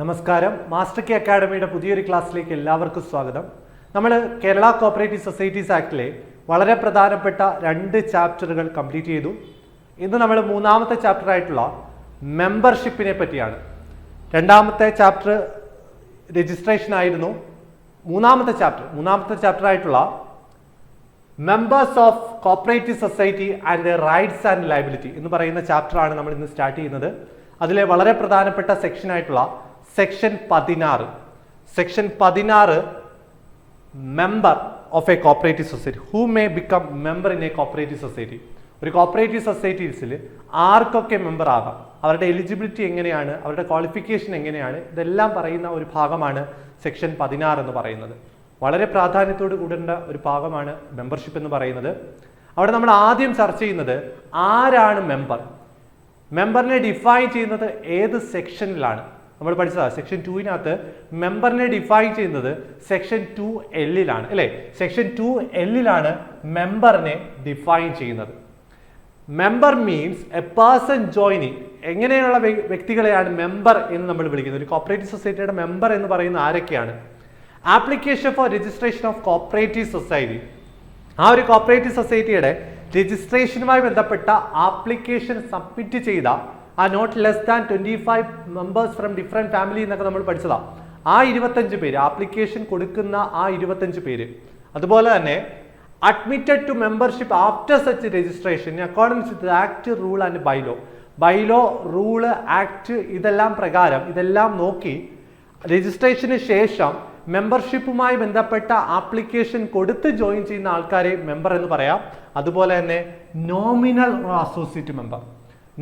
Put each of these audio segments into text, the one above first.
നമസ്കാരം. Master K അക്കാഡമിയുടെ പുതിയൊരു ക്ലാസ്സിലേക്ക് എല്ലാവർക്കും സ്വാഗതം. നമ്മൾ കേരള കോപ്പറേറ്റീവ് സൊസൈറ്റീസ് ആക്ടിലെ വളരെ പ്രധാനപ്പെട്ട രണ്ട് ചാപ്റ്ററുകൾ കംപ്ലീറ്റ് ചെയ്തു. ഇന്ന് നമ്മൾ മൂന്നാമത്തെ ചാപ്റ്റർ ആയിട്ടുള്ള മെമ്പർഷിപ്പിനെ പറ്റിയാണ്. രണ്ടാമത്തെ ചാപ്റ്റർ രജിസ്ട്രേഷൻ ആയിരുന്നു. മൂന്നാമത്തെ ചാപ്റ്റർ മൂന്നാമത്തെ ചാപ്റ്റർ ആയിട്ടുള്ള members of cooperative society and rights and liability എന്ന് പറയുന്ന ചാപ്റ്ററാണ് നമ്മൾ ഇന്ന് സ്റ്റാർട്ട് ചെയ്യുന്നത്. അതിലെ വളരെ പ്രധാനപ്പെട്ട സെക്ഷൻ ആയിട്ടുള്ള സെക്ഷൻ പതിനാറ്. സെക്ഷൻ പതിനാറ് member of a cooperative society who may become member in a cooperative society ഒരു കോപ്പറേറ്റീവ് സൊസൈറ്റീസിൽ ആർക്കൊക്കെ മെമ്പർ ആകാം? അവരുടെ എലിജിബിലിറ്റി എങ്ങനെയാണ്? അവരുടെ ക്വാളിഫിക്കേഷൻ എങ്ങനെയാണ്? ഇതെല്ലാം പറയുന്ന ഒരു ഭാഗമാണ് സെക്ഷൻ പതിനാറ് എന്ന് പറയുന്നത്. വളരെ പ്രാധാന്യത്തോട് കൂടേണ്ട ഒരു ഭാഗമാണ് മെമ്പർഷിപ്പ് എന്ന് പറയുന്നത്. അവിടെ നമ്മൾ ആദ്യം ചർച്ച ചെയ്യുന്നത് ആരാണ് മെമ്പർ മെമ്പറിനെ ഡിഫൈൻ ചെയ്യുന്നത് ഏത് സെക്ഷനിലാണ് നമ്മൾ പഠിച്ചതാണ് സെക്ഷൻ ടുവിനകത്ത് മെമ്പറിനെ ഡിഫൈൻ ചെയ്യുന്നത് സെക്ഷൻ ടു എല്ലിലാണ് അല്ലേ? സെക്ഷൻ ടു എല്ലിലാണ് മെമ്പറിനെ ഡിഫൈൻ ചെയ്യുന്നത്. Member means a person joining എങ്ങനെയുള്ള വ്യക്തികളെയാണ് മെമ്പർ എന്ന് നമ്മൾ വിളിക്കുന്നത്? ഒരു കോപ്പറേറ്റീവ് സൊസൈറ്റിയുടെ മെമ്പർ എന്ന് പറയുന്ന ആരൊക്കെയാണ്? Application for registration of cooperative society ആ ഒരു കോപ്പറേറ്റീവ് സൊസൈറ്റിയുടെ രജിസ്ട്രേഷനുമായി ബന്ധപ്പെട്ട ആപ്ലിക്കേഷൻ സബ്മിറ്റ് ചെയ്ത ആ not less than twenty five members from different family എന്നൊക്കെ നമ്മൾ പഠിച്ചതാ. ആ ഇരുപത്തഞ്ച് പേര് ആപ്ലിക്കേഷൻ കൊടുക്കുന്ന ആ ഇരുപത്തഞ്ച് പേര്. അതുപോലെ തന്നെ admitted to membership after such registration according with act rule and bylaw bylaw rule act ഇതെല്ലാം പ്രകാരം ഇതെല്ലാം നോക്കി രജിസ്ട്രേഷന് ശേഷം മെമ്പർഷിപ്പുമായി ബന്ധപ്പെട്ട ആപ്ലിക്കേഷൻ കൊടുത്ത് ജോയിൻ ചെയ്യുന്ന ആൾക്കാരെ മെമ്പർ എന്ന് പറയാം. അതുപോലെ തന്നെ nominal associate member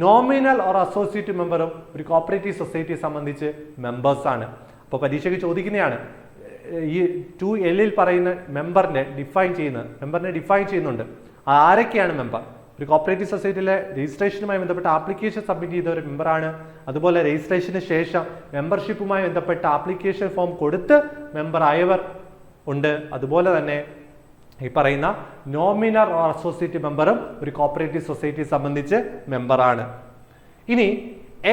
nominal or associate മെമ്പറും ഒരു കോപ്പറേറ്റീവ് സൊസൈറ്റിയെ സംബന്ധിച്ച് മെമ്പേഴ്സാണ് അപ്പോൾ പരീക്ഷയ്ക്ക് ചോദിക്കുന്നതാണ് ഈ ടു എല്ലിൽ പറയുന്ന മെമ്പറിനെ ഡിഫൈൻ ചെയ്യുന്ന മെമ്പറിനെ ഡിഫൈൻ ചെയ്യുന്നുണ്ട്. ആരൊക്കെയാണ് മെമ്പർ ഒരു കോപ്പറേറ്റീവ് സൊസൈറ്റിയിലെ രജിസ്ട്രേഷനുമായി ബന്ധപ്പെട്ട ആപ്ലിക്കേഷൻ സബ്മിറ്റ് ചെയ്ത ഒരു മെമ്പറാണ് അതുപോലെ രജിസ്ട്രേഷന് ശേഷം മെമ്പർഷിപ്പുമായി ബന്ധപ്പെട്ട ആപ്ലിക്കേഷൻ ഫോം കൊടുത്ത് മെമ്പർ ആയവർ ഉണ്ട്. അതുപോലെ തന്നെ ഈ പറയുന്ന നോമിനർ ഓർ അസോസിയേറ്റ് മെമ്പറും ഒരു കോപ്പറേറ്റീവ് സൊസൈറ്റിയെ സംബന്ധിച്ച് മെമ്പറാണ് ഇനി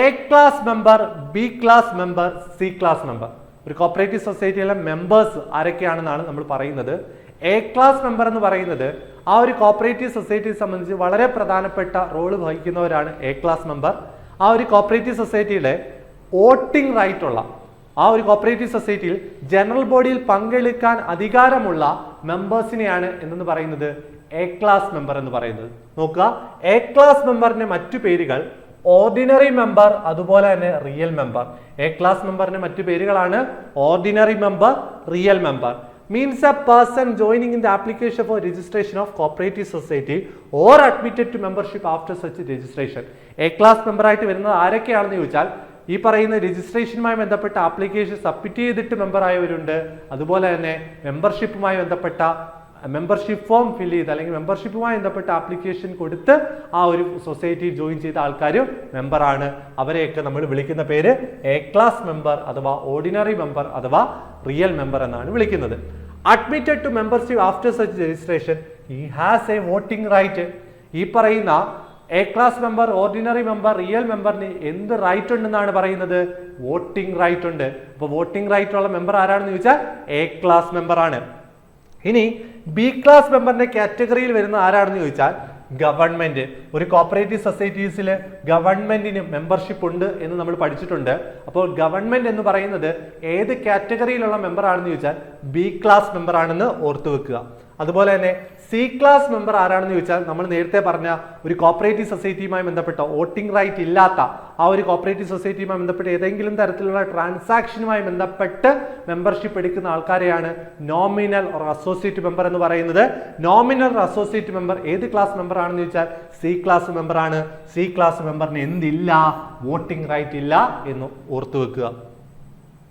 A class member B class member C class member ഒരു കോപ്പറേറ്റീവ് സൊസൈറ്റിയിലെ മെമ്പേഴ്സ് ആരൊക്കെയാണെന്നാണ് നമ്മൾ പറയുന്നത്. എ ക്ലാസ് മെമ്പർ എന്ന് പറയുന്നത് ആ ഒരു കോപ്പറേറ്റീവ് സൊസൈറ്റിയെ സംബന്ധിച്ച് വളരെ പ്രധാനപ്പെട്ട റോൾ വഹിക്കുന്നവരാണ് എ ക്ലാസ് മെമ്പർ ആ ഒരു കോപ്പറേറ്റീവ് സൊസൈറ്റിയുടെ വോട്ടിംഗ് റൈറ്റ് ഉള്ള ആ ഒരു കോപ്പറേറ്റീവ് സൊസൈറ്റിയിൽ ജനറൽ ബോഡിയിൽ പങ്കെടുക്കാൻ അധികാരമുള്ള മെമ്പേഴ്സിനെയാണ് എന്തെന്ന് പറയുന്നത്? എ ക്ലാസ് മെമ്പർ എന്ന് പറയുന്നത്. നോക്കുക. എ ക്ലാസ് മെമ്പറിന്റെ മറ്റു പേരുകൾ ഓർഡിനറി മെമ്പർ അതുപോലെ തന്നെ റിയൽ മെമ്പർ എ ക്ലാസ് മെമ്പറിന്റെ മറ്റു പേരുകളാണ് ordinary member real member means a person joining in the application for registration of cooperative society or admitted to membership after such registration A class മെമ്പറായിട്ട് വരുന്നത് ആരൊക്കെയാണെന്ന് ചോദിച്ചാൽ ഈ പറയുന്ന രജിസ്ട്രേഷനുമായി ബന്ധപ്പെട്ട ആപ്ലിക്കേഷൻ സബ്മിറ്റ് ചെയ്തിട്ട് മെമ്പർ ആയവരുണ്ട് അതുപോലെ തന്നെ മെമ്പർഷിപ്പുമായി ബന്ധപ്പെട്ട മെമ്പർഷിപ്പ് ഫോം ഫിൽ ചെയ്ത് അല്ലെങ്കിൽ മെമ്പർഷിപ്പുമായി ബന്ധപ്പെട്ട ആപ്ലിക്കേഷൻ കൊടുത്ത് ആ ഒരു സൊസൈറ്റി ജോയിൻ ചെയ്ത ആൾക്കാരും മെമ്പറാണ്. അവരെയൊക്കെ നമ്മൾ വിളിക്കുന്ന പേര് എ ക്ലാസ് മെമ്പർ അഥവാ ഓർഡിനറി മെമ്പർ അഥവാ റിയൽ മെമ്പർ എന്നാണ് വിളിക്കുന്നത്. Admitted to membership after such registration ഈ ഹാസ് എ വോട്ടിംഗ് റൈറ്റ് ഈ പറയുന്ന A class member ordinary member real മെമ്പറിന് എന്ത് റൈറ്റ് ഉണ്ടെന്നാണ് പറയുന്നത്? വോട്ടിംഗ് റൈറ്റ് ഉണ്ട്. അപ്പോൾ വോട്ടിംഗ് റൈറ്റ് ഉള്ള മെമ്പർ ആരാണെന്ന് ചോദിച്ചാൽ എ ക്ലാസ് മെമ്പർ ആണ്. ഇനി ബി ക്ലാസ് മെമ്പറിന്റെ കാറ്റഗറിയിൽ വരുന്ന ആരാണെന്ന് ചോദിച്ചാൽ ഗവൺമെന്റ് ഒരു കോപ്പറേറ്റീവ് സൊസൈറ്റീസിൽ ഗവൺമെന്റിന് മെമ്പർഷിപ്പ് ഉണ്ട് എന്ന് നമ്മൾ പഠിച്ചിട്ടുണ്ട്. അപ്പോൾ ഗവൺമെന്റ് എന്ന് പറയുന്നത് ഏത് കാറ്റഗറിയിലുള്ള മെമ്പർ ആണെന്ന് ചോദിച്ചാൽ ബി ക്ലാസ് മെമ്പർ ആണെന്ന് ഓർത്തു വെക്കുക. അതുപോലെ തന്നെ സി ക്ലാസ് മെമ്പർ ആരാണെന്ന് ചോദിച്ചാൽ നമ്മൾ നേരത്തെ പറഞ്ഞ ഒരു കോപ്പറേറ്റീവ് സൊസൈറ്റിയുമായി ബന്ധപ്പെട്ട വോട്ടിംഗ് റൈറ്റ് ഇല്ലാത്ത ആ ഒരു കോപ്പറേറ്റീവ് സൊസൈറ്റിയുമായി ബന്ധപ്പെട്ട് ഏതെങ്കിലും തരത്തിലുള്ള ട്രാൻസാക്ഷനുമായി ബന്ധപ്പെട്ട് മെമ്പർഷിപ്പ് എടുക്കുന്ന ആൾക്കാരെയാണ് നോമിനൽ ഓർ അസോസിയേറ്റ് മെമ്പർ എന്ന് പറയുന്നത്. നോമിനൽ അസോസിയേറ്റ് മെമ്പർ ഏത് ക്ലാസ് മെമ്പർ ആണെന്ന് ചോദിച്ചാൽ സി ക്ലാസ് മെമ്പർ ആണ്. സി ക്ലാസ് മെമ്പറിന് എന്തില്ല? വോട്ടിംഗ് റൈറ്റ് ഇല്ല എന്ന് ഓർത്തു വെക്കുക.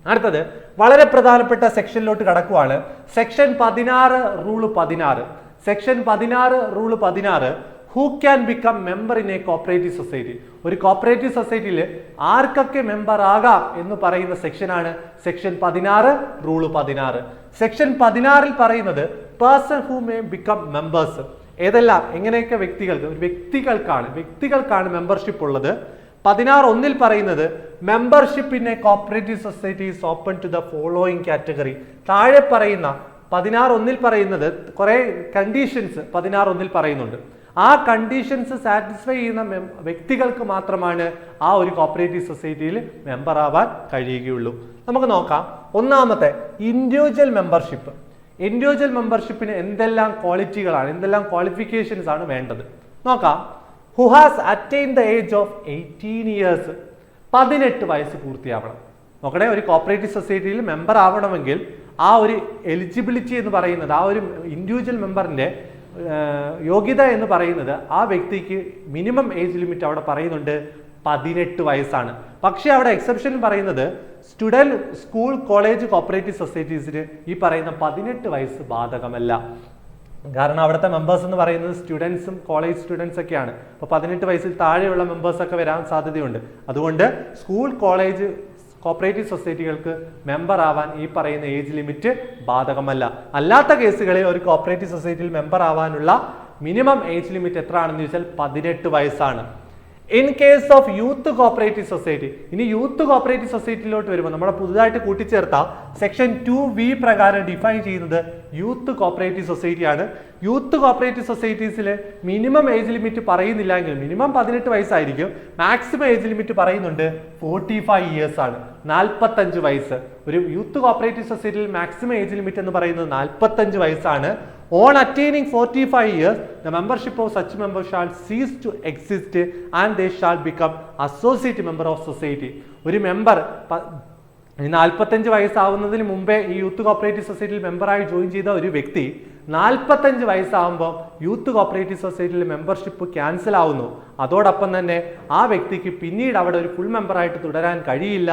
അടുത്തത് വളരെ പ്രധാനപ്പെട്ട സെക്ഷനിലോട്ട് കടക്കുവാണ്. സെക്ഷൻ പതിനാറ് റൂൾ പതിനാറ്. സെക്ഷൻ പതിനാറ് റൂൾ പതിനാറ് who can become member in a cooperative society ഒരു കോപ്പറേറ്റീവ് സൊസൈറ്റിയിൽ ആർക്കൊക്കെ മെമ്പർ ആകാം എന്ന് പറയുന്ന സെക്ഷനാണ് സെക്ഷൻ പതിനാറ് റൂൾ പതിനാറ്. സെക്ഷൻ പതിനാറിൽ പറയുന്നത് person who may become members ഏതെല്ലാം? എങ്ങനെയൊക്കെ വ്യക്തികൾക്ക് ഒരു വ്യക്തികൾക്കാണ്. വ്യക്തികൾക്കാണ് മെമ്പർഷിപ്പ് ഉള്ളത്. പതിനാറ് ഒന്നിൽ പറയുന്നത് membership in a cooperative society open to the following category താഴെ പറയുന്ന പതിനാറ് ഒന്നിൽ പറയുന്നത് കുറെ കണ്ടീഷൻസ് പതിനാറ് ഒന്നിൽ പറയുന്നുണ്ട്. ആ കണ്ടീഷൻസ് സാറ്റിസ്ഫൈ ചെയ്യുന്ന വ്യക്തികൾക്ക് മാത്രമാണ് ആ ഒരു കോപ്പറേറ്റീവ് സൊസൈറ്റിയിൽ മെമ്പർ ആവാൻ കഴിയുകയുള്ളൂ. നമുക്ക് നോക്കാം. ഒന്നാമത്തെ ഇൻഡിവിജ്വൽ മെമ്പർഷിപ്പ് ഇൻഡിവിജ്വൽ മെമ്പർഷിപ്പിന് എന്തെല്ലാം ക്വാളിറ്റികളാണ് എന്തെല്ലാം ക്വാളിഫിക്കേഷൻസ് ആണ് വേണ്ടത്? നോക്കാം. Who has attain the age of eighteen years പതിനെട്ട് വയസ്സ് പൂർത്തിയാവണം. നോക്കണേ ഒരു കോപ്പറേറ്റീവ് സൊസൈറ്റിയിൽ മെമ്പർ ആവണമെങ്കിൽ ആ ഒരു എലിജിബിലിറ്റി എന്ന് പറയുന്നത് ആ ഒരു ഇൻഡിവിജ്വൽ മെമ്പറിന്റെ യോഗ്യത എന്ന് പറയുന്നത് ആ വ്യക്തിക്ക് മിനിമം ഏജ് ലിമിറ്റ് അവിടെ പറയുന്നുണ്ട് പതിനെട്ട് വയസ്സാണ്. പക്ഷേ അവിടെ എക്സെപ്ഷൻ പറയുന്നത് സ്റ്റുഡന്റ് സ്കൂൾ കോളേജ് കോപ്പറേറ്റീവ് സൊസൈറ്റീസിന് ഈ പറയുന്ന പതിനെട്ട് വയസ്സ് ബാധകമല്ല. കാരണം അവിടുത്തെ മെമ്പേഴ്സ് എന്ന് പറയുന്നത് സ്റ്റുഡൻസും കോളേജ് സ്റ്റുഡൻസ് ഒക്കെയാണ്. അപ്പോൾ പതിനെട്ട് വയസ്സിൽ താഴെയുള്ള മെമ്പേഴ്സ് ഒക്കെ വരാൻ സാധ്യതയുണ്ട്. അതുകൊണ്ട് സ്കൂൾ കോളേജ് കോപ്പറേറ്റീവ് സൊസൈറ്റികൾക്ക് മെമ്പർ ആവാൻ ഈ പറയുന്ന ഏജ് ലിമിറ്റ് ബാധകമല്ല. അല്ലാത്ത കേസുകളിൽ ഒരു കോപ്പറേറ്റീവ് സൊസൈറ്റിയിൽ മെമ്പർ ആവാനുള്ള മിനിമം ഏജ് ലിമിറ്റ് എത്ര ആണെന്ന് ചോദിച്ചാൽ പതിനെട്ട് വയസ്സാണ്. In case of youth cooperative society ഇനി യൂത്ത് കോപ്പറേറ്റീവ് സൊസൈറ്റിയിലോട്ട് വരുമ്പോൾ നമ്മുടെ പുതുതായിട്ട് കൂട്ടിച്ചേർത്ത സെക്ഷൻ ടു വി പ്രകാരം ഡിഫൈൻ ചെയ്യുന്നത് യൂത്ത് കോപ്പറേറ്റീവ് സൊസൈറ്റിയാണ് യൂത്ത് കോപ്പറേറ്റീവ് സൊസൈറ്റീസിൽ മിനിമം ഏജ് ലിമിറ്റ് പറയുന്നില്ല എങ്കിൽ മിനിമം പതിനെട്ട് വയസ്സായിരിക്കും മാക്സിമം ഏജ് ലിമിറ്റ് പറയുന്നുണ്ട് ഫോർട്ടി ഫൈവ് ഇയേഴ്സ് ആണ്. നാൽപ്പത്തഞ്ച് വയസ്സ്. ഒരു യൂത്ത് കോപ്പറേറ്റീവ് സൊസൈറ്റിയിൽ മാക്സിമം ഏജ് ലിമിറ്റ് എന്ന് പറയുന്നത് നാൽപ്പത്തഞ്ച് വയസ്സാണ്. On attaining forty five years the membership of such member shall cease to exist and they shall become associate member of society ഒരു മെമ്പർ നാൽപ്പത്തഞ്ച് വയസ്സാവുന്നതിന് മുമ്പേ ഈ യൂത്ത് കോപ്പറേറ്റീവ് സൊസൈറ്റിയിൽ മെമ്പറായി ജോയിൻ ചെയ്ത ഒരു വ്യക്തി നാൽപ്പത്തഞ്ച് വയസ്സാകുമ്പോൾ യൂത്ത് കോപ്പറേറ്റീവ് സൊസൈറ്റിയിൽ മെമ്പർഷിപ്പ് ക്യാൻസൽ ആവുന്നു അതോടൊപ്പം തന്നെ ആ വ്യക്തിക്ക് പിന്നീട് അവിടെ ഒരു ഫുൾ മെമ്പറായിട്ട് തുടരാൻ കഴിയില്ല.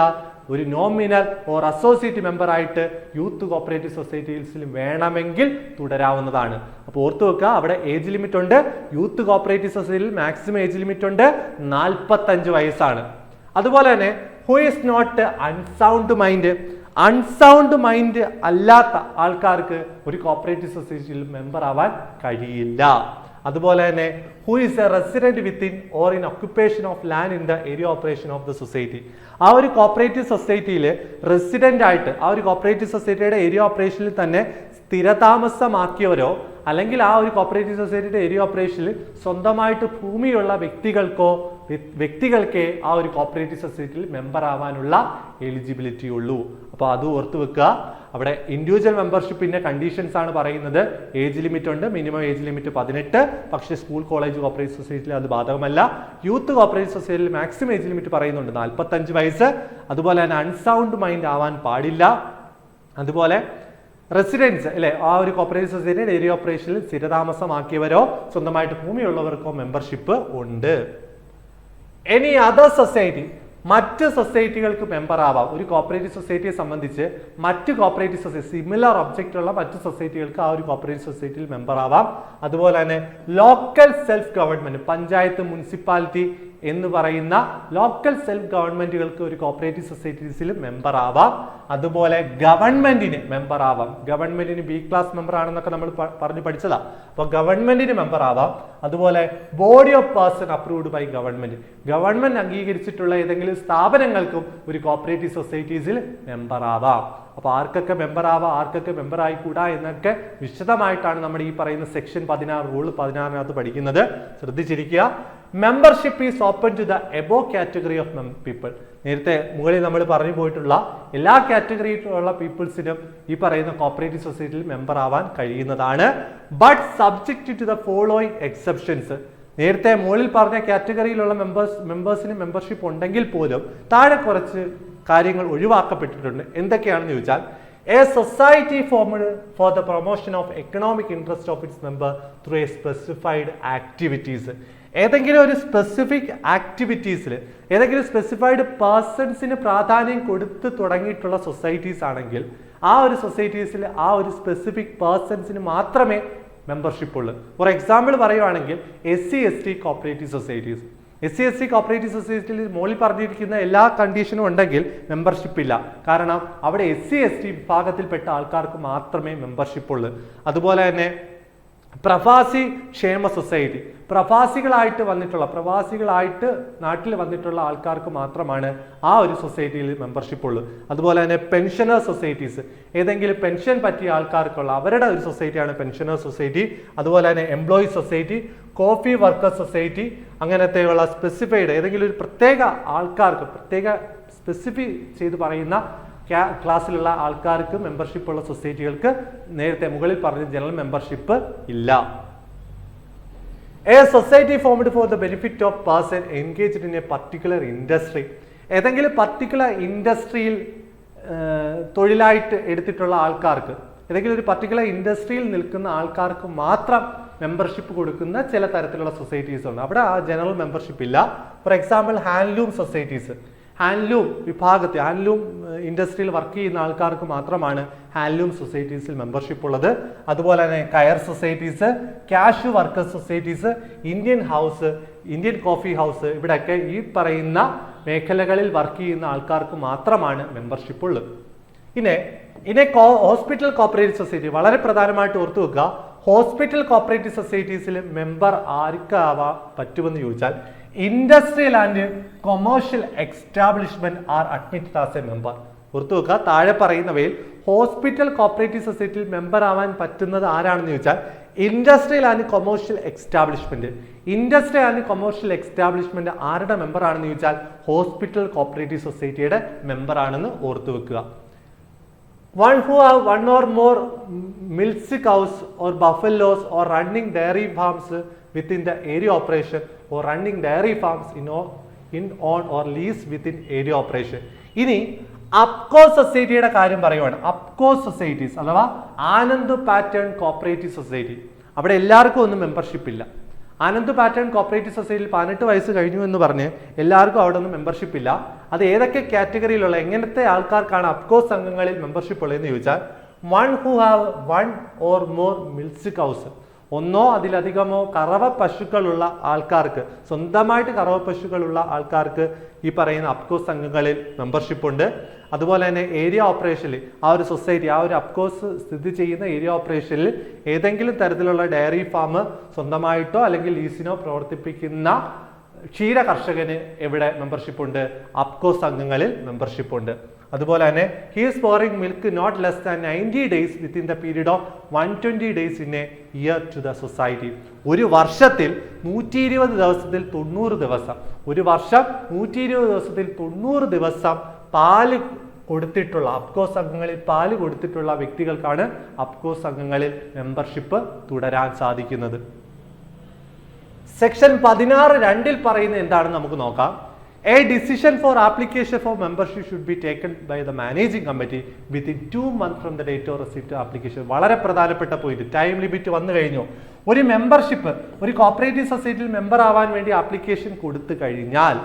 ഒരു നോമിനൽ ഓർ അസോസിയേറ്റ് മെമ്പറായിട്ട് യൂത്ത് കോപ്പറേറ്റീവ് സൊസൈറ്റീസിൽ വേണമെങ്കിൽ തുടരാവുന്നതാണ്. അപ്പോൾ ഓർത്തു വെക്കുക അവിടെ ഏജ് ലിമിറ്റ് ഉണ്ട് യൂത്ത് കോപ്പറേറ്റീവ് സൊസൈറ്റിയിൽ മാക്സിമം ഏജ് ലിമിറ്റ് ഉണ്ട് നാൽപ്പത്തഞ്ച് വയസ്സാണ്. അതുപോലെ തന്നെ who is not unsound mind unsound mind അല്ലാത്ത ആൾക്കാർക്ക് ഒരു കോപ്പറേറ്റീവ് സൊസൈറ്റിയിൽ മെമ്പർ ആവാൻ കഴിയില്ല. അതുപോലെ തന്നെ who is a resident within or in occupation of land in the area operation of the society ആ ഒരു കോപ്പറേറ്റീവ് സൊസൈറ്റിയിൽ റെസിഡന്റ് ആയിട്ട് ആ ഒരു കോപ്പറേറ്റീവ് സൊസൈറ്റിയുടെ ഏരിയ ഓപ്പറേഷനിൽ തന്നെ സ്ഥിരതാമസമാക്കിയവരോ അല്ലെങ്കിൽ ആ ഒരു കോപ്പറേറ്റീവ് സൊസൈറ്റിയുടെ ഏരിയ ഓപ്പറേഷനിൽ സ്വന്തമായിട്ട് ഭൂമിയുള്ള വ്യക്തികൾക്കോ വ്യ- വ്യക്തികൾക്കേ ആ ഒരു കോപ്പറേറ്റീവ് സൊസൈറ്റിയിൽ മെമ്പർ ആവാനുള്ള എലിജിബിലിറ്റി ഉള്ളൂ. അപ്പോൾ അത് ഓർത്ത് വെക്കുക. അവിടെ ഇൻഡിവിജ്വൽ മെമ്പർഷിപ്പിന്റെ കണ്ടീഷൻസ് ആണ് പറയുന്നത്. ഏജ് ലിമിറ്റ് ഉണ്ട് മിനിമം ഏജ് ലിമിറ്റ് പതിനെട്ട്. പക്ഷേ സ്കൂൾ കോളേജ് കോപ്പറേറ്റീവ് സൊസൈറ്റിയിൽ അത് ബാധകമല്ല. യൂത്ത് കോപ്പറേറ്റീവ് സൊസൈറ്റിയിൽ മാക്സിമം ഏജ് ലിമിറ്റ് പറയുന്നുണ്ട്. നാൽപ്പത്തഞ്ച് വയസ്സ്. അതുപോലെ തന്നെ അൺസൗണ്ട് മൈൻഡ് ആവാൻ പാടില്ല. അതുപോലെ റെസിഡൻസ് അല്ലെ ആ ഒരു കോപ്പറേറ്റീവ് സൊസൈറ്റിയുടെ ഏരിയ ഓപ്പറേഷനിൽ സ്ഥിരതാമസമാക്കിയവരോ സ്വന്തമായിട്ട് ഭൂമിയുള്ളവർക്കോ മെമ്പർഷിപ്പ് ഉണ്ട്. എനി അതർ സൊസൈറ്റി മറ്റ് സൊസൈറ്റികൾക്ക് മെമ്പർ ആവാം. ഒരു കോപ്പറേറ്റീവ് സൊസൈറ്റിയെ സംബന്ധിച്ച് മറ്റ് കോപ്പറേറ്റീവ് സൊസൈറ്റി സിമിലർ ഒബ്ജക്റ്റ് ഉള്ള മറ്റ് സൊസൈറ്റികൾക്ക് ആ ഒരു കോപ്പറേറ്റീവ് സൊസൈറ്റിയിൽ മെമ്പർ ആവാം. അതുപോലെ തന്നെ local self government panchayat municipality എന്ന് പറയുന്ന ലോക്കൽ സെൽഫ് ഗവൺമെന്റുകൾക്ക് ഒരു കോപ്പറേറ്റീവ് സൊസൈറ്റീസിൽ മെമ്പർ ആവാം. അതുപോലെ ഗവൺമെന്റിന് മെമ്പർ ആവാം. ഗവൺമെന്റിന് ബി ക്ലാസ് മെമ്പർ ആണെന്നൊക്കെ നമ്മൾ പറഞ്ഞു പഠിച്ചതാ. അപ്പോൾ ഗവൺമെന്റിന് മെമ്പർ ആവാം. അതുപോലെ body of person approved by government government അംഗീകരിച്ചിട്ടുള്ള ഏതെങ്കിലും സ്ഥാപനങ്ങൾക്കും ഒരു കോപ്പറേറ്റീവ് സൊസൈറ്റീസിൽ മെമ്പർ ആവാം. അപ്പോൾ ആർക്കൊക്കെ മെമ്പർ ആവാം ആർക്കൊക്കെ മെമ്പർ ആയിക്കൂടാ എന്നൊക്കെ വിശദമായിട്ടാണ് നമ്മൾ ഈ പറയുന്ന സെക്ഷൻ പതിനാറ് റൂൾ പതിനാറിനകത്ത് പഠിക്കുന്നത്. ശ്രദ്ധിച്ചിരിക്കുക. Membership is open to the above category of people നേരത്തെ മുകളിൽ നമ്മൾ പറഞ്ഞു പോയിട്ടുള്ള എല്ലാ കാറ്റഗറിയിലുള്ള പീപ്പിൾസിനും ഈ പറയുന്ന കോപ്പറേറ്റീവ് സൊസൈറ്റിയിൽ മെമ്പർ ആവാൻ കഴിയുന്നതാണ്. But subject to the following exceptions നേരത്തെ മുകളിൽ പറഞ്ഞ കാറ്റഗറിയിലുള്ള മെമ്പേഴ്സ് മെമ്പേഴ്സിന് മെമ്പർഷിപ്പ് ഉണ്ടെങ്കിൽ പോലും താഴെ കുറച്ച് കാര്യങ്ങൾ ഒഴിവാക്കപ്പെട്ടിട്ടുണ്ട്. എന്തൊക്കെയാണെന്ന് ചോദിച്ചാൽ a society formed for the promotion of economic interest of its member through a specified activities ഏതെങ്കിലും ഒരു സ്പെസിഫിക് ആക്ടിവിറ്റീസിൽ ഏതെങ്കിലും സ്പെസിഫൈഡ് പേഴ്സൺസിന് പ്രാധാന്യം കൊടുത്ത് തുടങ്ങിയിട്ടുള്ള സൊസൈറ്റീസ് ആണെങ്കിൽ ആ ഒരു സൊസൈറ്റീസിൽ ആ ഒരു സ്പെസിഫിക് പേഴ്സൺസിന് മാത്രമേ മെമ്പർഷിപ്പ് ഉള്ളൂ. ഫോർ എക്സാമ്പിൾ പറയുവാണെങ്കിൽ S C S T cooperative societies S C S C cooperative സൊസൈറ്റിയിൽ മുകളിൽ പറഞ്ഞിരിക്കുന്ന എല്ലാ കണ്ടീഷനും ഉണ്ടെങ്കിൽ മെമ്പർഷിപ്പ് ഇല്ല. കാരണം അവിടെ എസ് സി എസ് ടി വിഭാഗത്തിൽപ്പെട്ട ആൾക്കാർക്ക് മാത്രമേ മെമ്പർഷിപ്പ് ഉള്ളൂ. അതുപോലെ തന്നെ പ്രവാസി ക്ഷേമ സൊസൈറ്റി. പ്രവാസികളായിട്ട് വന്നിട്ടുള്ള പ്രവാസികളായിട്ട് നാട്ടിൽ വന്നിട്ടുള്ള ആൾക്കാർക്ക് മാത്രമാണ് ആ ഒരു സൊസൈറ്റിയിൽ മെമ്പർഷിപ്പ് ഉള്ളൂ. അതുപോലെ തന്നെ പെൻഷനർ സൊസൈറ്റീസ് ഏതെങ്കിലും പെൻഷൻ പറ്റിയ ആൾക്കാർക്കുള്ള അവരുടെ ഒരു സൊസൈറ്റിയാണ് പെൻഷനർ സൊസൈറ്റി അതുപോലെ തന്നെ employee society coffee worker society അങ്ങനത്തെയുള്ള സ്പെസിഫൈഡ് ഏതെങ്കിലും ഒരു പ്രത്യേക ആൾക്കാർക്ക് പ്രത്യേക സ്പെസിഫൈ ചെയ്ത് പറയുന്ന ക്ലാസ്സിലുള്ള ആൾക്കാർക്ക് മെമ്പർഷിപ്പ് ഉള്ള സൊസൈറ്റികൾക്ക് നേരത്തെ മുകളിൽ പറഞ്ഞ ജനറൽ മെമ്പർഷിപ്പ് ഇല്ല. A society formed for the benefit of person engaged in a particular industry. ഏതെങ്കിലും പർട്ടിക്കുലർ ഇൻഡസ്ട്രിയിൽ തൊഴിലായിട്ട് എടുത്തിട്ടുള്ള ആൾക്കാർക്ക് ഏതെങ്കിലും ഒരു പർട്ടിക്കുലർ ഇൻഡസ്ട്രിയിൽ നിൽക്കുന്ന ആൾക്കാർക്ക് മാത്രം മെമ്പർഷിപ്പ് കൊടുക്കുന്ന ചില തരത്തിലുള്ള സൊസൈറ്റീസ് ഉണ്ട്. അവിടെ ആ ജനറൽ മെമ്പർഷിപ്പ് ഇല്ല. For example handloom societies. Handloom വിഭാഗത്തെ ഹാൻഡ്ലൂം ഇൻഡസ്ട്രിയിൽ വർക്ക് ചെയ്യുന്ന ആൾക്കാർക്ക് മാത്രമാണ് ഹാൻഡ്ലൂം സൊസൈറ്റീസിൽ മെമ്പർഷിപ്പ് ഉള്ളത്. അതുപോലെ തന്നെ coir societies cashew workers societies Indian house Indian coffee house ഇവിടെയൊക്കെ ഈ പറയുന്ന മേഖലകളിൽ വർക്ക് ചെയ്യുന്ന ആൾക്കാർക്ക് മാത്രമാണ് മെമ്പർഷിപ്പ് ഉള്ളത്. ഇനി ഇനി കോ ഹോസ്പിറ്റൽ കോപ്പറേറ്റീവ് സൊസൈറ്റി വളരെ പ്രധാനമായിട്ട് ഓർത്തു വെക്കുക. ഹോസ്പിറ്റൽ കോപ്പറേറ്റീവ് സൊസൈറ്റീസിൽ മെമ്പർ ആർക്കാവാൻ പറ്റുമെന്ന് ചോദിച്ചാൽ industrial and commercial establishment are admitted as a member ഓർത്തു വെക്കുക താഴെ പറയുന്നവയിൽ ഹോസ്പിറ്റൽ കോപ്പറേറ്റീവ് സൊസൈറ്റിയിൽ മെമ്പർ ആവാൻ പറ്റുന്നത് ആരാണെന്ന് ചോദിച്ചാൽ industrial and commercial establishment industrial and commercial establishment ആരുടെ മെമ്പർ ആണെന്ന് ചോദിച്ചാൽ ഹോസ്പിറ്റൽ കോപ്പറേറ്റീവ് സൊസൈറ്റിയുടെ മെമ്പർ ആണെന്ന് ഓർത്തു വെക്കുക one who have one or more milch cows or buffaloes or running dairy farms within the area operation or running dairy farms in or in on or lease within area operation. ഇനി APCO സൊസൈറ്റിയുടെ കാര്യം പറയുവാണ്. അപ്കോ societies അഥവാ Anand pattern cooperative society. അവിടെ എല്ലാവർക്കും ഒന്നും membership ഇല്ല. Anand pattern cooperative സൊസൈറ്റിയിൽ പതിനെട്ട് വയസ്സ് കഴിഞ്ഞു എന്ന് പറഞ്ഞ് എല്ലാവർക്കും അവിടെ ഒന്നും മെമ്പർഷിപ്പ് ഇല്ല. അത് ഏതൊക്കെ കാറ്റഗറിയിലുള്ള എങ്ങനത്തെ ആൾക്കാർക്കാണ് അപ്കോ സംഘങ്ങളിൽ മെമ്പർഷിപ്പ് ഉള്ളതെന്ന് ചോദിച്ചാൽ one who have one or more milch cows ഒന്നോ അതിലധികമോ കറവ പശുക്കളുള്ള ആൾക്കാർക്ക് സ്വന്തമായിട്ട് കറവ പശുക്കളുള്ള ആൾക്കാർക്ക് ഈ പറയുന്ന അപ്കോസ് സംഘങ്ങളിൽ മെമ്പർഷിപ്പ് ഉണ്ട്. അതുപോലെ തന്നെ ഏരിയ ഓപ്പറേഷനിൽ ആ ഒരു സൊസൈറ്റി ആ ഒരു അപ്കോസ് സ്ഥിതി ചെയ്യുന്ന ഏരിയ ഓപ്പറേഷനിൽ ഏതെങ്കിലും തരത്തിലുള്ള ഡയറി ഫാം സ്വന്തമായിട്ടോ അല്ലെങ്കിൽ ലീസിനോ പ്രവർത്തിപ്പിക്കുന്ന ക്ഷീര കർഷകന് എവിടെ മെമ്പർഷിപ്പ് ഉണ്ട്? അപ്കോസ് സംഘങ്ങളിൽ മെമ്പർഷിപ്പ് ഉണ്ട്. അതുപോലെ തന്നെ he's pouring milk not less than ninety days within the period of one twenty days in a year to the society ഒരു വർഷത്തിൽ നൂറ്റി ഇരുപത് ദിവസത്തിൽ തൊണ്ണൂറ് ദിവസം. ഒരു വർഷം നൂറ്റി ഇരുപത് ദിവസത്തിൽ തൊണ്ണൂറ് ദിവസം പാൽ കൊടുത്തിട്ടുള്ള അപ്കോസ് അംഗങ്ങളിൽ പാൽ കൊടുത്തിട്ടുള്ള വ്യക്തികൾക്കാണ് അപ്കോസ് അംഗങ്ങളിൽ മെമ്പർഷിപ്പ് തുടരാൻ സാധിക്കുന്നത്. സെക്ഷൻ പതിനാറ് രണ്ടിൽ പറയുന്നത് എന്താണെന്ന് നമുക്ക് നോക്കാം. A decision for application for membership should be taken by the managing committee within two month from the date of receipt application വളരെ പ്രധാനപ്പെട്ട പോയിന്റ് ടൈം ലിമിറ്റ് വന്നു കഴിഞ്ഞു. ഒരു മെമ്പർഷിപ്പ് ഒരു കോപ്പറേറ്റീവ് സൊസൈറ്റിയിൽ മെമ്പർ ആവാൻ വേണ്ടി ആപ്ലിക്കേഷൻ കൊടുത്തു കഴിഞ്ഞാൽ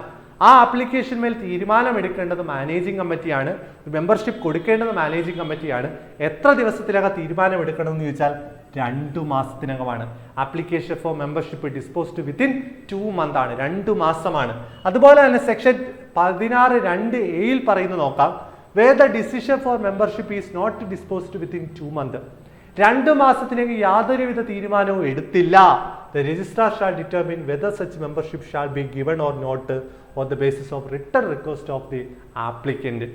ആ ആപ്ലിക്കേഷൻ മേൽ തീരുമാനമെടുക്കേണ്ടത് മാനേജിംഗ് കമ്മിറ്റിയാണ് മെമ്പർഷിപ്പ് കൊടുക്കേണ്ടത് മാനേജിംഗ് കമ്മിറ്റിയാണ് എത്ര ദിവസത്തിനകം തീരുമാനം എടുക്കണമെന്ന് ചോദിച്ചാൽ രണ്ടു മാസത്തിനകമാണ്. Application for membership disposed within two month ആണ്. രണ്ടു മാസമാണ്. അതുപോലെ തന്നെ സെക്ഷൻ പതിനാറ് രണ്ട് എയിൽ പറയുന്നത് നോക്കാം. Where the decision for membership is not disposed within two month രണ്ട് മാസത്തിനകം യാതൊരുവിധ തീരുമാനവും എടുത്തില്ല. The registrar shall determine whether such membership shall be given or not on the basis of written request of the applicant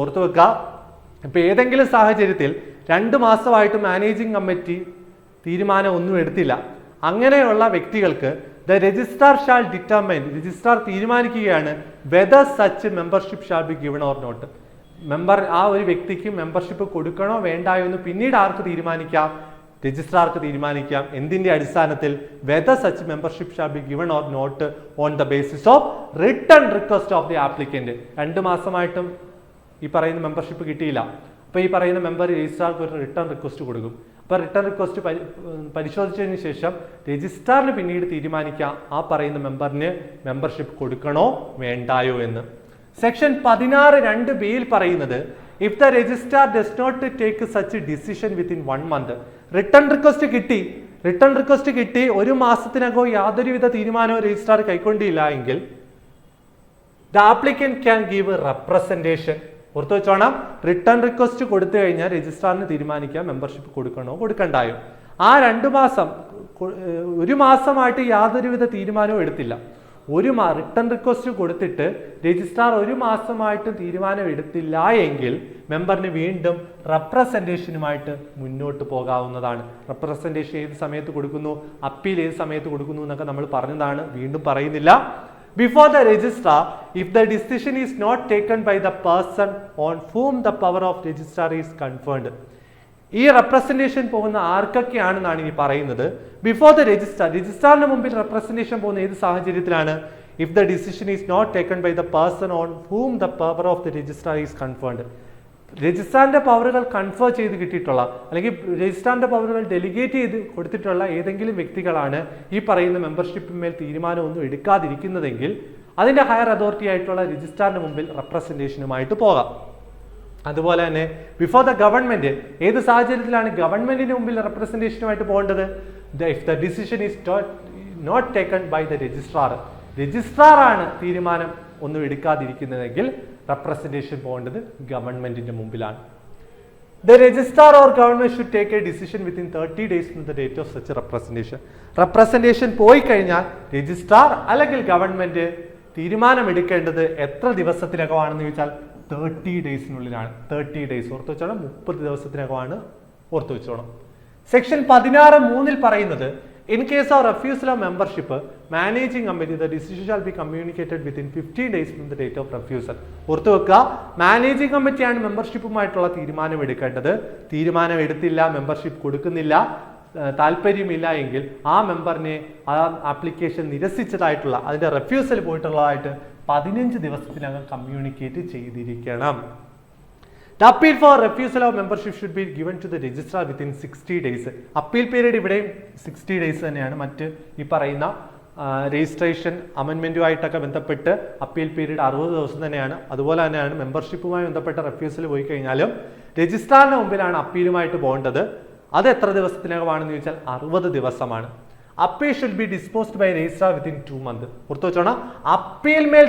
ഓർത്ത് വെക്കുക ഇപ്പം ഏതെങ്കിലും സാഹചര്യത്തിൽ രണ്ട് മാസമായിട്ട് മാനേജിംഗ് കമ്മിറ്റി തീരുമാനം ഒന്നും എടുത്തില്ല. അങ്ങനെയുള്ള വ്യക്തികൾക്ക് the registrar shall determine registrar തീരുമാനിക്കുകയാണ് whether such membership shall be given or not member ആ ഒരു വ്യക്തിക്ക് മെമ്പർഷിപ്പ് കൊടുക്കണോ വേണ്ടായോ എന്ന് പിന്നീട് ആർക്ക് തീരുമാനിക്കാം? രജിസ്ട്രാർക്ക് തീരുമാനിക്കാം. എന്തിന്റെ അടിസ്ഥാനത്തിൽ? Whether such membership shall be given or not on the basis of written request of the applicant രണ്ട് മാസമായിട്ടും ഈ പറയുന്ന മെമ്പർഷിപ്പ് കിട്ടിയില്ല. അപ്പോൾ ഈ പറയുന്ന മെമ്പർ രജിസ്ട്രാർക്ക് ഒരു റിട്ടേൺ റിക്വസ്റ്റ് കൊടുക്കും. അപ്പോൾ റിട്ടേൺ റിക്വസ്റ്റ് പരി പരിശോധിച്ചതിന് ശേഷം രജിസ്ട്രാറിന് പിന്നീട് തീരുമാനിക്കാം. ആ പറയുന്ന മെമ്പറിന് മെമ്പർഷിപ്പ് കൊടുക്കണോ വേണ്ടായോ എന്ന്. സെക്ഷൻ പതിനാറ് രണ്ട് ബിയിൽ പറയുന്നത് if the registrar does not take such decision within one month written request കിട്ടി. റിട്ടേൺ റിക്വസ്റ്റ് കിട്ടി. ഒരു മാസത്തിനകം യാതൊരുവിധ തീരുമാനവും രജിസ്ട്രാർ കൈക്കൊണ്ടില്ല എങ്കിൽ the applicant can give representation ഓർത്ത് വെച്ചോണം. റിട്ടേൺ റിക്വസ്റ്റ് കൊടുത്തു കഴിഞ്ഞാൽ രജിസ്ട്രാറിന് തീരുമാനിക്കാം മെമ്പർഷിപ്പ് കൊടുക്കണോ കൊടുക്കണ്ടായോ. ആ രണ്ട് മാസം ഒരു മാസമായിട്ട് യാതൊരുവിധ തീരുമാനവും എടുത്തില്ല. ഒരു മാ റിട്ടേൺ റിക്വസ്റ്റ് കൊടുത്തിട്ട് രജിസ്ട്രാർ ഒരു മാസമായിട്ട് തീരുമാനം എടുത്തില്ല എങ്കിൽ മെമ്പറിന് വീണ്ടും റെപ്രസെന്റേഷനുമായിട്ട് മുന്നോട്ട് പോകാവുന്നതാണ്. റെപ്രസെന്റേഷൻ ഏത് സമയത്ത് കൊടുക്കുന്നു അപ്പീൽ ഏത് സമയത്ത് കൊടുക്കുന്നു എന്നൊക്കെ നമ്മൾ പറഞ്ഞതാണ് വീണ്ടും പറയുന്നില്ല. Before the registrar if the decision is not taken by the person on whom the power of registrar is conferred ഈ റെപ്രസെന്റേഷൻ പോകുന്ന ആർക്കൊക്കെയാണെന്നാണ് ഇനി പറയുന്നത്. ബിഫോർ ദ രജിസ്ട്രാർ രജിസ്ട്രാറിന് മുമ്പിൽ റെപ്രസെന്റേഷൻ പോകുന്ന ഏത് സാഹചര്യത്തിലാണ്? If the decision is not taken by the person on whom the power of the registrar is conferred രജിസ്ട്രാറിന്റെ പവറുകൾ confer ചെയ്ത് കിട്ടിയിട്ടുള്ള അല്ലെങ്കിൽ രജിസ്ട്രാറിന്റെ പവറുകൾ ഡെലിഗേറ്റ് ചെയ്ത് കൊടുത്തിട്ടുള്ള ഏതെങ്കിലും വ്യക്തികളാണ് ഈ പറയുന്ന മെമ്പർഷിപ്പിന്മേൽ തീരുമാനമൊന്നും എടുക്കാതിരിക്കുന്നതെങ്കിൽ അതിന്റെ ഹയർ അതോറിറ്റി ആയിട്ടുള്ള രജിസ്ട്രാറിന് മുമ്പിൽ റെപ്രസെന്റേഷനുമായിട്ട് പോകാം. അതുപോലെ തന്നെ ബിഫോർ ദ ഗവൺമെന്റ് ഏത് സാഹചര്യത്തിലാണ് ഗവൺമെന്റിന് മുമ്പിൽ റെപ്രസെന്റേഷനുമായിട്ട് പോകേണ്ടത്? The if the decision is not taken by the registrar ആണ് തീരുമാനം ഒന്നും എടുക്കാതിരിക്കുന്നതെങ്കിൽ റെപ്രസെന്റേഷൻ പോകേണ്ടത് ഗവൺമെന്റിന്റെ മുമ്പിലാണ്. The registrar or government should take a decision within thirty days from the date of such representation representation പോയി കഴിഞ്ഞാൽ രജിസ്ട്രാർ അല്ലെങ്കിൽ ഗവൺമെന്റ് തീരുമാനമെടുക്കേണ്ടത് എത്ര ദിവസത്തിനകമാണെന്ന് ചോദിച്ചാൽ തേർട്ടി ഡേയ്സിനുള്ളിലാണ് തേർട്ടി ഡേയ്സ് ഓർത്ത് വെച്ചോണം. മുപ്പത് ദിവസത്തിനകമാണ് ഓർത്ത് വെച്ചോണം. സെക്ഷൻ പതിനാറ് മൂന്നിൽ പറയുന്നത് in case of refusal of membership managing committee the decision shall be communicated within fifteen days from the date of refusal ഓർത്ത് വെക്കുക. മാനേജിംഗ് കമ്മിറ്റിയാണ് മെമ്പർഷിപ്പുമായിട്ടുള്ള തീരുമാനം എടുക്കേണ്ടത് തീരുമാനം എടുത്തില്ല മെമ്പർഷിപ്പ് കൊടുക്കുന്നില്ല. താല്പര്യമില്ല എങ്കിൽ ആ മെമ്പറിനെ ആ ആപ്ലിക്കേഷൻ നിരസിച്ചതായിട്ടുള്ള അതിന്റെ റെഫ്യൂസൽ പോയിട്ടുള്ളതായിട്ട് പതിനഞ്ച് ദിവസത്തിനകം കമ്മ്യൂണിക്കേറ്റ് ചെയ്തിരിക്കണം. The appeal for refusal of membership should be given to the registrar within sixty days appeal period ഇവിടെയും സിക്സ്റ്റി ഡേയ്സ് തന്നെയാണ്. മറ്റ് ഈ പറയുന്ന രജിസ്ട്രേഷൻ അമെൻമെന്റുമായിട്ടൊക്കെ ബന്ധപ്പെട്ട് അപ്പീൽ പീരീഡ് അറുപത് ദിവസം തന്നെയാണ്. അതുപോലെ തന്നെയാണ് മെമ്പർഷിപ്പുമായി ബന്ധപ്പെട്ട റെഫ്യൂസൽ പോയി കഴിഞ്ഞാലും രജിസ്ട്രാറിന് മുമ്പിലാണ് അപ്പീലുമായിട്ട് പോകേണ്ടത്. അത് എത്ര ദിവസത്തിനകമാണെന്ന് ചോദിച്ചാൽ അറുപത് ദിവസമാണ്. Appeal should be disposed by registrar within two month ഓർത്തു വെച്ചോണം.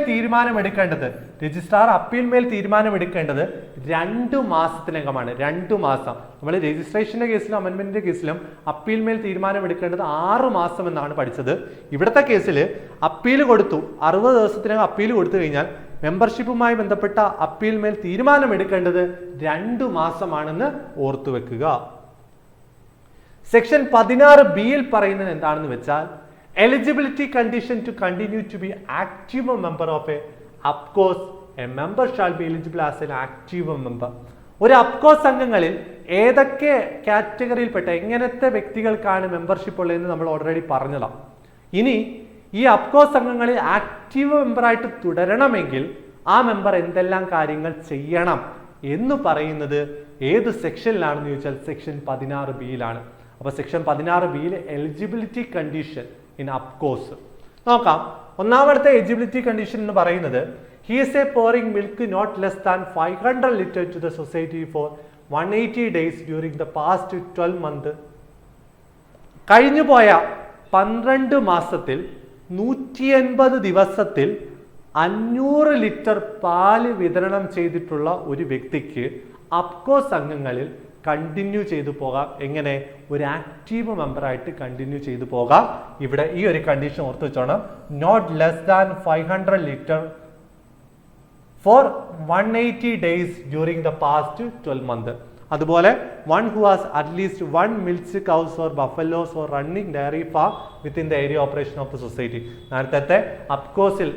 തീരുമാനം എടുക്കേണ്ടത് രജിസ്ട്രാർ അപ്പീൽ മേൽ തീരുമാനം എടുക്കേണ്ടത് രണ്ടു മാസത്തിനകമാണ്. രണ്ടു മാസം. നമ്മൾ രജിസ്ട്രേഷന്റെ കേസിലും അമെന്റ്മെന്റിന്റെ കേസിലും അപ്പീൽ മേൽ തീരുമാനം എടുക്കേണ്ടത് ആറ് മാസം എന്നാണ് പഠിച്ചത്. ഇവിടുത്തെ കേസിൽ അപ്പീൽ കൊടുത്തു. അറുപത് ദിവസത്തിനകം അപ്പീൽ കൊടുത്തു കഴിഞ്ഞാൽ മെമ്പർഷിപ്പുമായി ബന്ധപ്പെട്ട അപ്പീൽ മേൽ തീരുമാനം എടുക്കേണ്ടത് രണ്ടു മാസമാണെന്ന് ഓർത്തു വെക്കുക സെക്ഷൻ പതിനാറ് ബിയിൽ പറയുന്നത് എന്താണെന്ന് വെച്ചാൽ eligibility condition to continue to be active member of a APCOS a member shall be eligible as an active member ഒരു അപ്കോസ് അംഗങ്ങളിൽ ഏതൊക്കെ കാറ്റഗറിയിൽപ്പെട്ട എങ്ങനത്തെ വ്യക്തികൾക്കാണ് മെമ്പർഷിപ്പ് ഉള്ളതെന്ന് നമ്മൾ ഓൾറെഡി പറഞ്ഞതാണ് ഇനി ഈ അപ്കോസ് അംഗങ്ങളിൽ ആക്റ്റീവ് മെമ്പറായിട്ട് തുടരണമെങ്കിൽ ആ മെമ്പർ എന്തെല്ലാം കാര്യങ്ങൾ ചെയ്യണം എന്ന് പറയുന്നത് ഏത് സെക്ഷനിലാണെന്ന് ചോദിച്ചാൽ സെക്ഷൻ പതിനാറ് ബിയിലാണ് അപ്പൊ സെക്ഷൻ പതിനാറ് ബിയിൽ എലിജിബിലിറ്റി കണ്ടീഷൻ ഇൻ അപ്കോഴ്സ് നോക്കാം. ഒന്നാമത്തെ എലിജിബിലിറ്റി കണ്ടീഷൻ എന്ന് പറയുന്നത് he's a pouring milk not less than five hundred litre to the society for one eighty days during the past twelve month കഴിഞ്ഞു പോയ പന്ത്രണ്ട് മാസത്തിൽ നൂറ്റി എൺപത് ദിവസത്തിൽ അഞ്ഞൂറ് ലിറ്റർ പാൽ വിതരണം ചെയ്തിട്ടുള്ള ഒരു വ്യക്തിക്ക് അപ്കോസ് അംഗങ്ങളിൽ കണ്ടിന്യൂ ചെയ്തു പോകാം. എങ്ങനെ? ഒരു ആക്റ്റീവ് മെമ്പറായിട്ട് കണ്ടിന്യൂ ചെയ്തു പോകാം. ഇവിടെ ഈ ഒരു കണ്ടീഷൻ ഓർത്ത് വെച്ചോണം. Not less than five hundred litre for one eighty days during the past twelve month അതുപോലെ one who has at least one milk cows or buffaloes or running dairy farm within the area operation of the society നേരത്തെ അപ്കോസിൽ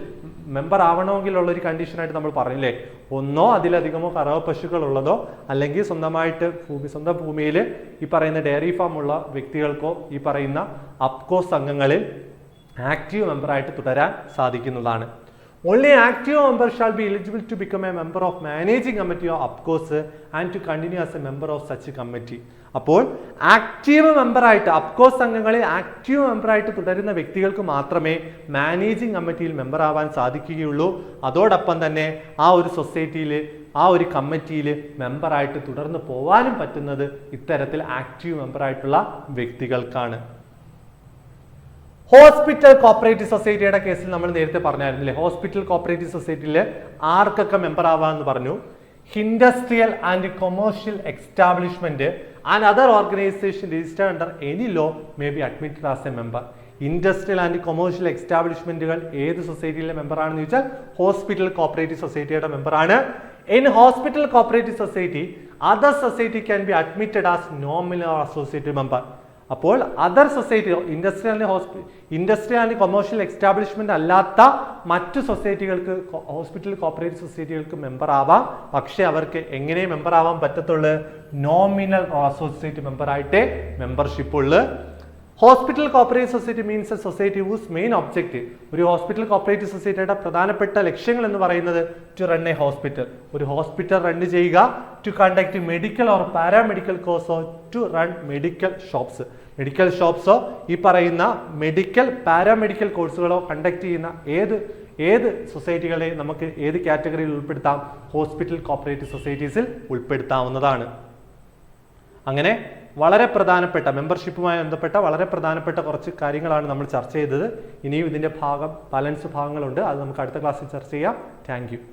member ആവണമെങ്കിലുള്ള ഒരു കണ്ടീഷനായിട്ട് നമ്മൾ പറഞ്ഞില്ലേ? ഒന്നോ അതിലധികമോ കറവ പശുക്കൾ ഉള്ളതോ അല്ലെങ്കിൽ സ്വന്തമായിട്ട് ഭൂമി സ്വന്തം ഭൂമിയിൽ ഈ പറയുന്ന ഡയറി ഫാം ഉള്ള വ്യക്തികൾക്കോ ഈ പറയുന്ന അപ്കോസ് അംഗങ്ങളിൽ ആക്റ്റീവ് മെമ്പറായിട്ട് തുടരാൻ സാധിക്കുന്നതാണ്. Only active member shall be eligible to become a member of managing committee of APCOS and to continue as a member of such committee. അപ്പോൾ ആക്റ്റീവ് മെമ്പറായിട്ട് അപ്കോസ് അംഗങ്ങളിൽ ആക്റ്റീവ് മെമ്പറായിട്ട് തുടരുന്ന വ്യക്തികൾക്ക് മാത്രമേ മാനേജിംഗ് കമ്മിറ്റിയിൽ മെമ്പർ ആവാൻ സാധിക്കുകയുള്ളൂ അതോടൊപ്പം തന്നെ ആ ഒരു സൊസൈറ്റിയിൽ ആ ഒരു കമ്മിറ്റിയിൽ മെമ്പറായിട്ട് തുടർന്ന് പോവാനും പറ്റുന്നത് ഇത്തരത്തിൽ ആക്റ്റീവ് മെമ്പറായിട്ടുള്ള വ്യക്തികൾക്കാണ് ഹോസ്പിറ്റൽ കോപ്പറേറ്റീവ് സൊസൈറ്റിയുടെ കേസിൽ നമ്മൾ നേരത്തെ പറഞ്ഞായിരുന്നില്ലേ? ഹോസ്പിറ്റൽ കോപ്പറേറ്റീവ് സൊസൈറ്റിയിൽ ആർക്കൊക്കെ മെമ്പർ ആവാമെന്ന് പറഞ്ഞു? Industrial and commercial establishment and other organisation register under any law may be admitted as a member industrial and commercial എക്സ്റ്റാബ്ലിഷ്മെന്റുകൾ ഏത് സൊസൈറ്റിയിലെ മെമ്പറാണെന്ന് ചോദിച്ചാൽ ഹോസ്പിറ്റൽ കോപ്പറേറ്റീവ് സൊസൈറ്റിയുടെ മെമ്പറാണ് in hospital cooperative society other society can be admitted as nominal associate member അപ്പോൾ other society industrial ഹോസ്പി industrial and commercial establishment അല്ലാത്ത മറ്റു സൊസൈറ്റികൾക്ക് ഹോസ്പിറ്റൽ കോപ്പറേറ്റീവ് സൊസൈറ്റികൾക്ക് മെമ്പർ ആവാം. പക്ഷേ അവർക്ക് എങ്ങനെ മെമ്പർ ആവാൻ പറ്റത്തുള്ളൂ? നോമിനൽ അസോസിയേറ്റ് മെമ്പർ ആയിട്ടേ മെമ്പർഷിപ്പ് ഉള്ളു. Hospital cooperative society means a society whose main object ഒരു ഹോസ്പിറ്റൽ കോപ്പറേറ്റീവ് സൊസൈറ്റിയുടെ പ്രധാനപ്പെട്ട ലക്ഷ്യങ്ങൾ എന്ന് പറയുന്നത് ടു റൺ എ ഹോസ്പിറ്റൽ ഒരു ഹോസ്പിറ്റൽ റൺ ചെയ്യുക to conduct medical or paramedical കോഴ്സോ to run medical shops medical ഷോപ്സോ ഈ പറയുന്ന മെഡിക്കൽ പാരാമെഡിക്കൽ കോഴ്സുകളോ കണ്ടക്ട് ചെയ്യുന്ന ഏത് ഏത് സൊസൈറ്റികളെ നമുക്ക് ഏത് കാറ്റഗറിയിൽ ഉൾപ്പെടുത്താം? ഹോസ്പിറ്റൽ കോപ്പറേറ്റീവ് സൊസൈറ്റീസിൽ ഉൾപ്പെടുത്താവുന്നതാണ്. അങ്ങനെ വളരെ പ്രധാനപ്പെട്ട മെമ്പർഷിപ്പുമായി ബന്ധപ്പെട്ട വളരെ പ്രധാനപ്പെട്ട കുറച്ച് കാര്യങ്ങളാണ് നമ്മൾ ചർച്ച ചെയ്തത്. ഇനിയും ഇതിന്റെ ഭാഗം ബാലൻസ് ഭാഗങ്ങളുണ്ട്. അത് നമുക്ക് അടുത്ത ക്ലാസ്സിൽ ചർച്ച ചെയ്യാം. താങ്ക്